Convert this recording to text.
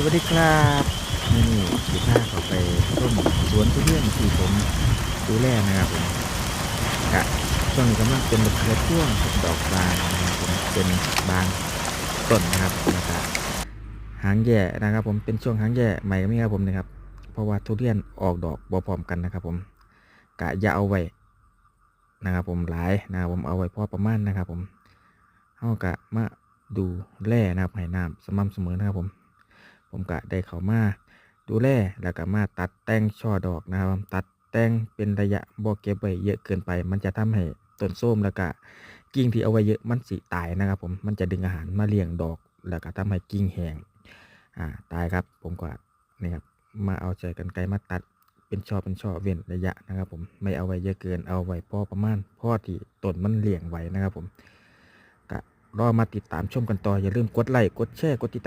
สวัสดีครับนี่นี่สิพาเขาไปต้มสวนทุเรียนที่ผมดูแลนะครับผมกะช่วงนี้กำลังเป็นดอกกระช่วงดอกบานนะครับผมเป็นบานต้นนะครับแล้วก็หางแย่นะครับ ผมเป็นช่วงหางแย่ใหม่ก็มีครับผมนะครับ เพราะว่าทุเรียนออกดอกบ่พร้อมกันนะครับ ผมกะอย่าเอาไว้นะครับ ผมหลายนะครับผมเอาไว้พอประมาณนะครับ ผมเฮากะมาดูแลนะครับให้น้ำสม่ำเสมอนะครับผม ผมก็ได้เข้ามาดูแลแล้วก็มาตัดแต่งช่อดอกนะครับตัดแต่งเป็นระยะบ่เก็บไว้เยอะเกินไป มันจะทำให้ต้นส้มแล้วก็กิ่งที่เอาไว้เยอะมันสิตายนะครับ ผมมันจะดึงอาหารมาเลี้ยงดอก แล้วก็ทำให้กิ่งแห้งอ่าตายครับ ผมก็นี่ครับมาเอาใจกันไกลมาตัดเป็นช่อเป็นช่อเว้นระยะนะครับ ผมไม่เอาไว้เยอะเกินเอาไว้พอประมาณพอที่ต้นมันเลี้ยงไว้นะครับ ผมก็รอมาติดตามชมกันต่ออย่าลืมกดไลค์กดแชร์กดติดตาม